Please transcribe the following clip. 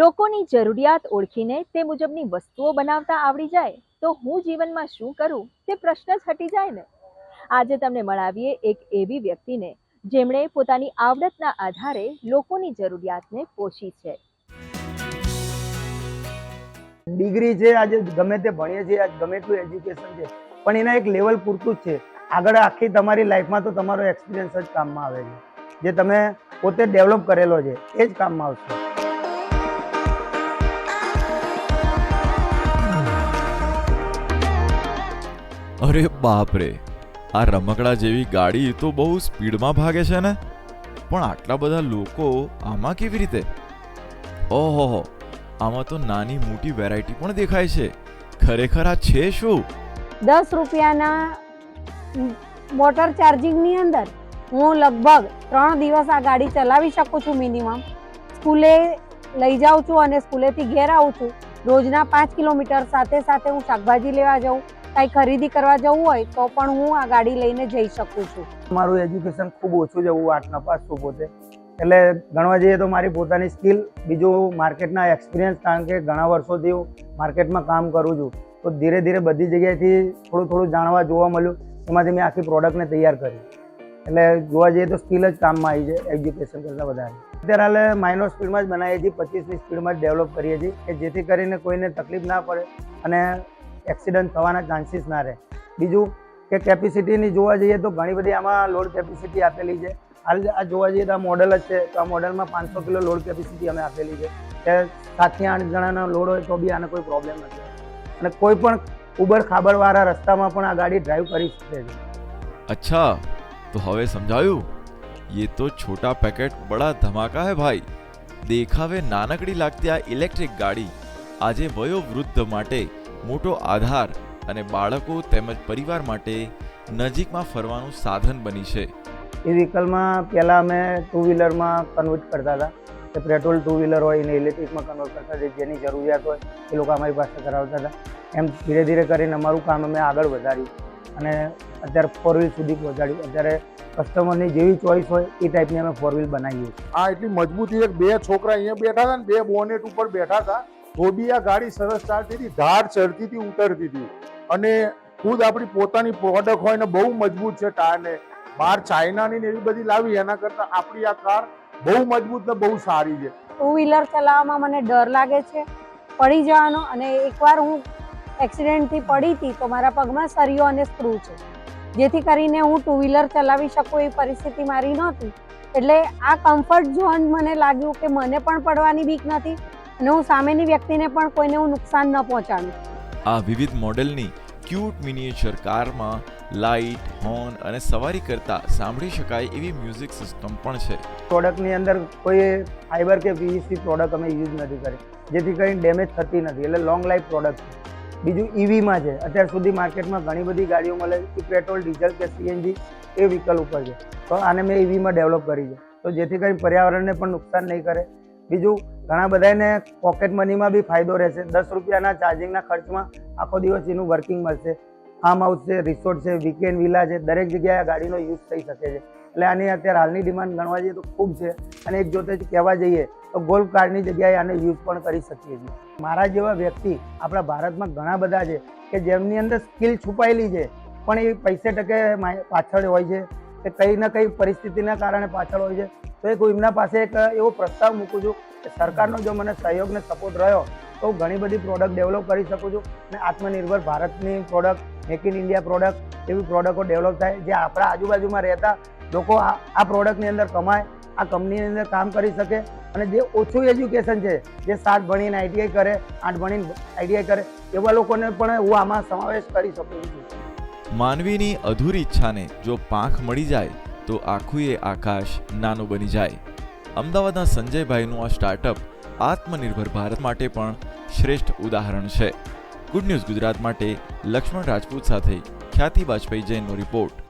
લોકોની જરૂરિયાત ઓળખીને તે મુજબની વસ્તુઓ બનાવતા આવડી જાય, તો હું જીવનમાં શું કરું? તે પ્રશ્ન જ હટી જાય ને. આજે તમને મળાવીએ એક એવી વ્યક્તિને, જેમણે પોતાની આવડતના આધારે લોકોની જરૂરિયાતને પોષી છે. ડિગ્રી છે આજે ગમે તે ભણીએ છીએ, આજ ગમે તેટલું એજ્યુકેશન છે, પણ એના એક લેવલ પૂરતું જ છે. આગળ આખી તમારી લાઈફમાં તો તમારો એક્સપિરિયન્સ જ કામમાં આવે છે. જે તમે પોતે ડેવલપ કરેલો છે, એ જ કામમાં આવશે. અરે બાપ રે આ રમકડા જેવી ગાડી તો બહુ સ્પીડમાં ભાગે છે ને? પણ આટલા બધા લોકો આમાં કેવી રીતે? ઓહો, આમાં તો નાની મોટી વેરાયટી પણ દેખાય છે. ખરેખર આ છે શું? દસ રૂપિયાના મોટર ચાર્જિંગની અંદર હું લગભગ ત્રણ દિવસ આ ગાડી ચલાવી શકું છું મિનિમમ સ્કૂલે લઈ જાઉં છું અને સ્કૂલેથી ઘેર આવું છું. રોજના પાંચ કિલોમીટર સાથે સાથે હું શાકભાજી લેવા જાઉં. કાંઈ ખરીદી કરવા જવું હોય તો પણ હું આ ગાડી લઈને જઈ શકું છું. મારું એજ્યુકેશન ખૂબ ઓછું હું આઠ નપાસ છું. પોતે એટલે ગણવા જઈએ તો મારી પોતાની સ્કિલ, બીજું માર્કેટના એક્સપિરિયન્સ, કારણ કે ઘણા વર્ષોથી હું માર્કેટમાં કામ કરું છું, તો ધીરે ધીરે બધી જગ્યાએથી થોડું થોડું જાણવા જોવા મળ્યું, એમાંથી મેં આખી પ્રોડક્ટને તૈયાર કરી. એટલે જોવા જઈએ તો સ્કિલ જ કામમાં આવી છે એજ્યુકેશન કરતાં વધારે. અત્યારે હાલે માઇનોર સ્પીડમાં જ બનાવીએ છીએ, પચીસની સ્પીડમાં જ ડેવલપ કરીએ છીએ, કે જેથી કરીને કોઈને તકલીફ ના પડે અને એક્સિડન્ટ થવાના ચાન્સીસ ના રહે. બીજું કે કેપેસિટીની જોવા જઈએ તો ઘણી બધી આમાં લોડ કેપેસિટી આપેલી છે. હાલ આ જોવા જઈએ તો આ મોડલ જ છે. તો આ મોડલમાં પાંચસો કિલો લોડ કેપેસિટી અમે આપેલી છે. કે સાતથી આઠ જણાનો લોડ હોય તો બી આને કોઈ પ્રોબ્લેમ નથી. અને કોઈ પણ ઉબર ખાબરવાળા રસ્તામાં પણ આ ગાડી ડ્રાઈવ કરી શકે છે. અચ્છા, તો હવે સમજાયું? ये તો છોટા પેકેટ બડા ધમાકા હે ભાઈ. દેખાવે નાનકડી લાગતી આ ઇલેક્ટ્રિક ગાડી. આજે વયો વૃદ્ધ માટે મોટો આધાર અને બાળકો તેમજ પરિવાર માટે નજીકમાં ફરવાનું સાધન બની છે. એ વ્હીકલમાં પહેલાં અમે ટુ વ્હીલરમાં કન્વર્ટ કરતા હતા. કે પેટ્રોલ ટુ વ્હીલર હોય એને ઇલેક્ટ્રિકમાં કન્વર્ટ કરતા હતા જેની જરૂરિયાત હોય એ લોકો અમારી પાસે કરાવતા હતા. એમ ધીરે ધીરે કરીને અમારું કામ અમે આગળ વધાર્યું અને અત્યારે ફોર વ્હીલ સુધી પહોંચાડ્યું. અત્યારે કસ્ટમરની જેવી ચોઈસ હોય એ ટાઈપની અમે ફોર વ્હીલ બનાવીએ છીએ. આ એટલી મજબૂતી એક બે છોકરા અહીંયા બેઠા હતા ને બે બોનેટ ઉપર બેઠા હતા. આ ગાડી સરસ ચાલતી હતી, ધાર ચડતી હતી, ઉતરતી હતી. અને ખુદ આપણી પોતાની પ્રોડક્ટ હોય ને બહુ મજબૂત છે ટાયરને બહાર ચાઇનાની ને એવી બધી લાવી, એના કરતાં આપણી આ કાર બહુ મજબૂત ને બહુ સારી છે. ટુ વ્હીલર ચલાવવામાં મને ડર લાગે છે. પડી જવાનો અને એકવાર હું એક્સિડન્ટથી પડી હતી તો મારા પગમાં સરિયો અને સ્ક્રૂ છે. જેથી કરીને હું ટુ વ્હીલર ચલાવી શકું એ પરિસ્થિતિ મારી નહોતી. એટલે આ કમ્ફર્ટ ઝોન મને લાગ્યું કે મને પણ પડવાની બીક નથી. અને હું સામેની વ્યક્તિને પણ કોઈને હું નુકસાન ન પહોંચાડું. આ વિવિધ મોડેલની ક્યુટ મિનિએચર કારમાં લાઇટ હોર્ન અને સવારી કરતા સાંભળી શકાય એવી મ્યુઝિક સિસ્ટમ પણ છે. પ્રોડક્ટની અંદર કોઈ ફાઈબર કે પીવીસી પ્રોડક્ટ અમે યુઝ નથી કરી. જેથી કંઈ ડેમેજ થતી નથી એટલે લોંગ લાઈફ પ્રોડક્ટ છે. બીજું ઈવીમાં છે. અત્યાર સુધી માર્કેટમાં ઘણી બધી ગાડીઓ મળે છે પેટ્રોલ ડીઝલ કે સીએનજી એ વ્હીકલ ઉપર છે. તો આને મેં ઈવીમાં ડેવલપ કરી છે. તો જેથી કંઈ પર્યાવરણને પણ નુકસાન નહીં કરે. બીજું, ઘણા બધાને પોકેટ મનીમાં બી ફાયદો રહેશે. દસ રૂપિયાના ચાર્જિંગના ખર્ચમાં આખો દિવસ એનું વર્કિંગ મળશે. ફાર્મ હાઉસ છે રિસોર્ટ છે વીકેન્ડ વિલા છે, દરેક જગ્યાએ ગાડીનો યુઝ થઈ શકે છે. એટલે આની અત્યારે હાલની ડિમાન્ડ ગણવા જઈએ તો ખૂબ છે. અને એક જોતે જ કહેવા જઈએ તો ગોલ્ફ કાર્ડની જગ્યાએ આને યુઝ પણ કરી શકીએ છીએ. મારા જેવા વ્યક્તિ આપણા ભારતમાં ઘણા બધા છે કે જેમની અંદર સ્કિલ છુપાયેલી છે, પણ એ પૈસે ટકે પાછળ હોય છે. કે કંઈ ના કંઈ પરિસ્થિતિના કારણે પાછળ હોય છે. તો એક હું એમના પાસે એક, એવો પ્રસ્તાવ મૂકું છું કે સરકારનો જો મને સહયોગ ને સપોર્ટ રહ્યો, તો હું ઘણી બધી પ્રોડક્ટ ડેવલપ કરી શકું છું અને આત્મનિર્ભર ભારતની product make in India product એવી પ્રોડક્ટો ડેવલપ થાય, જે આપણા આજુબાજુમાં રહેતા લોકો આ પ્રોડક્ટની અંદર કમાય, આ કંપનીની અંદર કામ કરી શકે અને જે ઓછું એજ્યુકેશન છે, જે સાત ભણીને આઈટીઆઈ કરે, આઠ ભણીને આઈટીઆઈ કરે, એવા લોકોને પણ હું આમાં સમાવેશ કરી શકું છું. માનવીની અધૂરી ઈચ્છાને જો પાંખ મળી જાય તો આખું એ આકાશ નાનું બની જાય. અમદાવાદના સંજયભાઈનું આ સ્ટાર્ટઅપ આત્મનિર્ભર ભારત માટે પણ શ્રેષ્ઠ ઉદાહરણ છે. ગુડ ન્યૂઝ ગુજરાત માટે લક્ષ્મણ રાજપૂત સાથે ખ્યાતિ વાજપેયી જૈનનો રિપોર્ટ